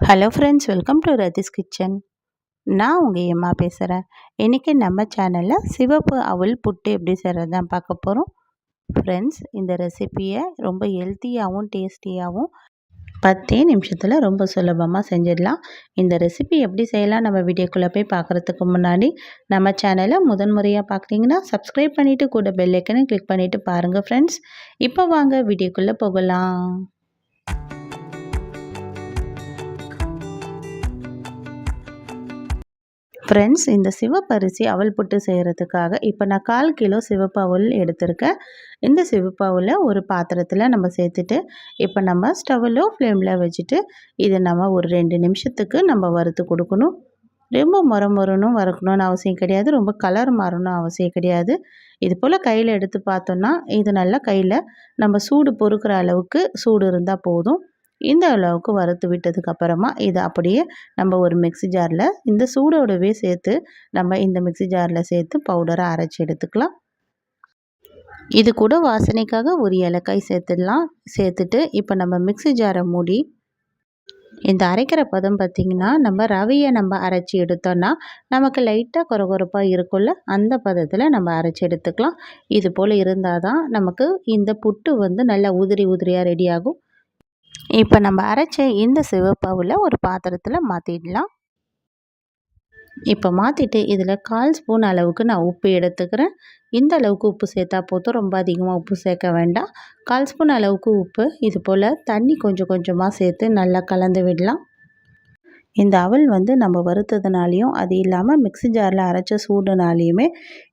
Hello friends welcome to Rathish kitchen நான் உங்கள் எம்மா பேசுகிறேன் இன்றைக்கி நம்ம சேனலில் சிவப்பு அவல் புட்டு எப்படி செய்கிறது தான் பார்க்க போகிறோம் ஃப்ரெண்ட்ஸ் இந்த ரெசிப்பியை ரொம்ப ஹெல்த்தியாகவும் டேஸ்டியாகவும் பத்தே நிமிஷத்தில் ரொம்ப சுலபமாக செஞ்சிடலாம். இந்த ரெசிபி எப்படி செய்யலாம் நம்ம வீடியோக்குள்ளே போய் பார்க்குறதுக்கு முன்னாடி நம்ம சேனலை முதன்முறையாக பார்க்குறீங்கன்னா சப்ஸ்கிரைப் பண்ணிவிட்டு கூட பெல்லைக்கனை கிளிக் பண்ணிவிட்டு பாருங்கள் ஃப்ரெண்ட்ஸ் இப்போ வாங்க வீடியோக்குள்ளே போகலாம். ஃப்ரெண்ட்ஸ் இந்த சிவப்பரிசி அவல் புட்டு செய்கிறதுக்காக இப்போ நான் கால் கிலோ சிவப்பு அவல் எடுத்திருக்கேன். இந்த சிவப்பு அவலை ஒரு பாத்திரத்தில் நம்ம சேர்த்துட்டு இப்போ நம்ம ஸ்டவ்வில் ஃப்ளேமில் வச்சுட்டு இதை நம்ம ஒரு ரெண்டு நிமிஷத்துக்கு நம்ம வறுத்து கொடுக்கணும். ரொம்ப முற முறணும் வறுக்கணும்னு அவசியம் கிடையாது. ரொம்ப கலர் மாறணும் அவசியம் கிடையாது. இது போல் கையில் எடுத்து பார்த்தோன்னா இது நல்லா கையில் நம்ம சூடு பொறுக்கிற அளவுக்கு சூடு இருந்தால் போதும். இந்த அளவுக்கு வறுத்து விட்டதுக்கு அப்புறமா இதை அப்படியே நம்ம ஒரு மிக்சி ஜாரில் இந்த சூடோடவே சேர்த்து நம்ம இந்த மிக்சி ஜாரில் சேர்த்து பவுடரை அரைச்சி எடுத்துக்கலாம். இது கூட வாசனைக்காக ஒரு இலக்காய் சேர்த்துடலாம். சேர்த்துட்டு இப்போ நம்ம மிக்சி ஜாரை மூடி இந்த அரைக்கிற பதம் பார்த்திங்கன்னா நம்ம ரவையை நம்ம அரைச்சி எடுத்தோன்னா நமக்கு லைட்டாக குறகுறப்பாக இருக்கும்ல அந்த பதத்தில் நம்ம அரைச்சி எடுத்துக்கலாம். இது போல் இருந்தால் தான் நமக்கு இந்த புட்டு வந்து நல்லா உதிரி உதிரியாக ரெடியாகும் இப்போ நம்ம அரைச்ச இந்த சிவப்பாவில் ஒரு பாத்திரத்தில் மாற்றிடலாம் இப்போ மாற்றிட்டு இதில் கால் ஸ்பூன் அளவுக்கு நான் உப்பு எடுத்துக்கிறேன். இந்த அளவுக்கு உப்பு சேர்த்தா போதும். ரொம்ப அதிகமாக உப்பு சேர்க்க வேண்டாம். கால் ஸ்பூன் அளவுக்கு உப்பு இது போல் தண்ணி கொஞ்சம் கொஞ்சமாக சேர்த்து நல்லா கலந்து விடலாம். இந்த அவல் வந்து நம்ம வறுத்ததுனாலையும் அது இல்லாமல் மிக்சி ஜாரில் அரைச்ச சூடுனாலையுமே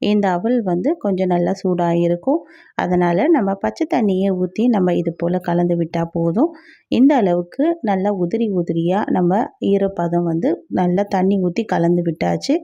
இந்த அவல் வந்து கொஞ்சம் நல்லா சூடாக இருக்கும் அதனால் நம்ம பச்சை தண்ணியை ஊற்றி நம்ம இது போல் கலந்து விட்டால் போதும். இந்த அளவுக்கு நல்லா உதிரி உதிரியாக நம்ம ஈரப்பதம் வந்து நல்லா தண்ணி ஊற்றி கலந்து விட்டாச்சு.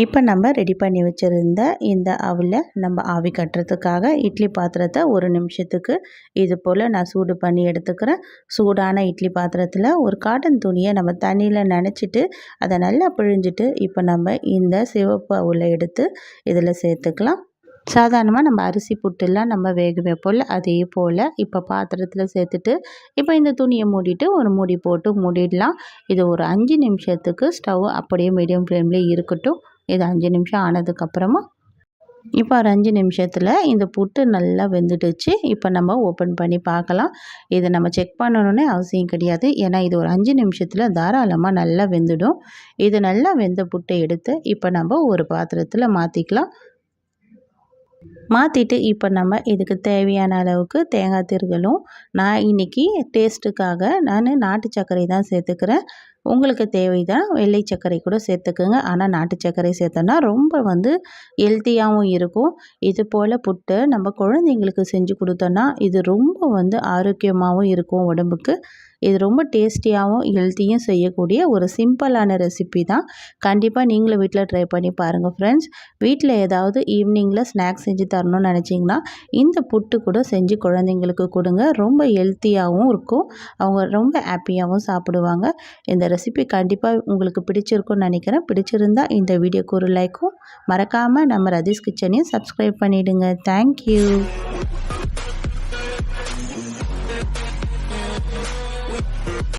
இப்போ நம்ம ரெடி பண்ணி வச்சுருந்த இந்த அவலை நம்ம ஆவி கட்டுறதுக்காக இட்லி பாத்திரத்தை ஒரு நிமிஷத்துக்கு இது போல் நான் சூடு பண்ணி எடுத்துக்கிறேன். சூடான இட்லி பாத்திரத்தில் ஒரு காட்டன் துணியை நம்ம தண்ணியில் நினச்சிட்டு அதை நல்லா பிழிஞ்சிட்டு இப்போ நம்ம இந்த சிவப்பு அவலை எடுத்து இதில் சேர்த்துக்கலாம். சாதாரணமாக நம்ம அரிசி புட்டுலாம் நம்ம வேக வைப்போல் அதே போல் இப்போ பாத்திரத்தில் சேர்த்துட்டு இப்போ இந்த துணியை மூடிட்டு ஒரு மூடி போட்டு மூடிடலாம். இது ஒரு அஞ்சு நிமிஷத்துக்கு ஸ்டவ் அப்படியே மீடியம் ஃப்ளேம்லேயே இருக்கட்டும். இது அஞ்சு நிமிஷம் ஆனதுக்கப்புறமா இப்போ ஒரு அஞ்சு நிமிஷத்தில் இந்த புட்டு நல்லா வெந்துடுச்சு. இப்போ நம்ம ஓப்பன் பண்ணி பார்க்கலாம். இதை நம்ம செக் பண்ணணுன்னே அவசியம் கிடையாது. ஏன்னா இது ஒரு அஞ்சு நிமிஷத்தில் தாராளமாக நல்லா வெந்துடும். இது நல்லா வெந்த புட்டை எடுத்து இப்போ நம்ம ஒரு பாத்திரத்தில் மாற்றிக்கலாம் மாற்றிட்டு இப்போ நம்ம இதுக்கு தேவையான அளவுக்கு தேங்காய் திருகலும் நான் இன்றைக்கி டேஸ்ட்டுக்காக நான் நாட்டு சர்க்கரை தான் சேர்த்துக்கிறேன். உங்களுக்கு தேவைதான் வெள்ளை சர்க்கரை கூட சேர்த்துக்குங்க. ஆனால் நாட்டு சர்க்கரை சேர்த்தோன்னா ரொம்ப வந்து ஹெல்த்தியாகவும் இருக்கும். இது போல் புட்டு நம்ம குழந்தைங்களுக்கு செஞ்சு கொடுத்தோன்னா இது ரொம்ப வந்து ஆரோக்கியமாகவும் இருக்கும் உடம்புக்கு. இது ரொம்ப டேஸ்டியாகவும் ஹெல்த்தியும் செய்யக்கூடிய ஒரு சிம்பிளான ரெசிபி தான். கண்டிப்பாக நீங்களும் வீட்டில் ட்ரை பண்ணி பாருங்கள் ஃப்ரெண்ட்ஸ் வீட்டில் ஏதாவது ஈவினிங்கில் ஸ்நாக்ஸ் செஞ்சு தரணும்னு நினச்சிங்கன்னா இந்த புட்டு கூட செஞ்சு குழந்தைங்களுக்கு கொடுங்க. ரொம்ப ஹெல்த்தியாகவும் இருக்கும். அவங்க ரொம்ப ஹாப்பியாகவும் சாப்பிடுவாங்க. இந்த ரெசிபி கண்டிப்பாக உங்களுக்கு பிடிச்சிருக்கும்னு நினைக்கிறேன். பிடிச்சிருந்தா இந்த வீடியோக்கு ஒரு லைக்கும் மறக்காமல் நம்ம ரதீஷ் கிச்சனையும் சப்ஸ்கிரைப் பண்ணிவிடுங்க தேங்க்யூ